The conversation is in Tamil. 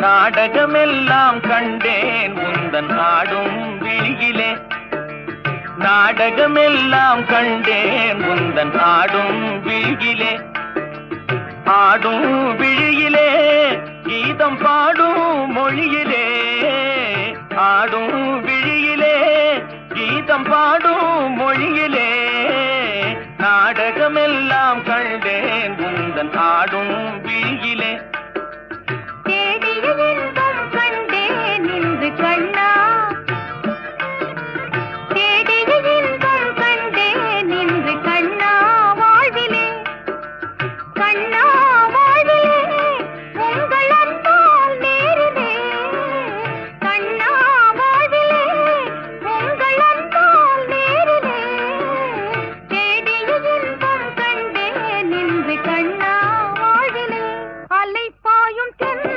நாடகமெல்லாம் கண்டேன் உந்தன் ஆடும் விழியிலே. நாடகமெல்லாம் கண்டேன் உந்தன் ஆடும் விழியிலே. ஆடும் விழியிலே கீதம் பாடும் மொழியிலே. ஆடும் விழியிலே கீதம் பாடும் மொழியிலே. நாடகமெல்லாம் கண்டேன் உந்தன் ஆடும் கண்ணா